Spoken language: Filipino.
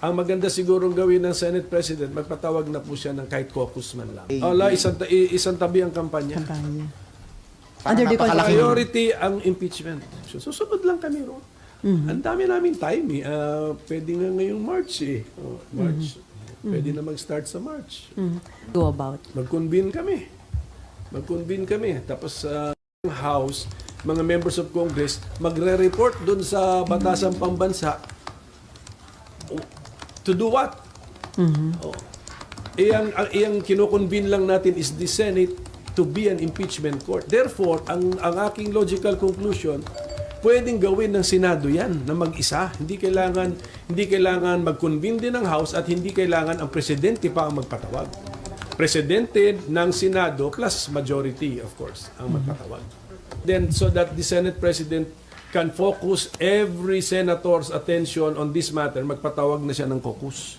Ang maganda sigurong gawin ng Senate President, magpatawag na po siya ng kahit caucus man lang. Ala, isang, ta- i- isang tabi ang kampanya. Kampanya. Under the. Priority ang impeachment. So, susunod lang kami ro. Ang dami namin time eh. Ah, pwede nga ngayong March eh. Oh, March. Pwede na mag-start sa March. Go about. Mag-convene kami. Mag-convene kami. Tapos sa House, mga members of Congress, magre-report dun sa batasang pambansa. To do what? Oh. Iyang, ang iyang kinoconvene lang natin is the Senate to be an impeachment court. Therefore, ang, ang aking logical conclusion, pwedeng gawin ng Senado yan na mag-isa. Hindi kailangan, hindi kailangan mag-convene din ng House at hindi kailangan ang presidente pa ang magpatawag. Presidente ng Senado plus majority, of course, ang magpatawag. Then, so that the Senate President can focus every senator's attention on this matter, magpatawag na siya ng caucus.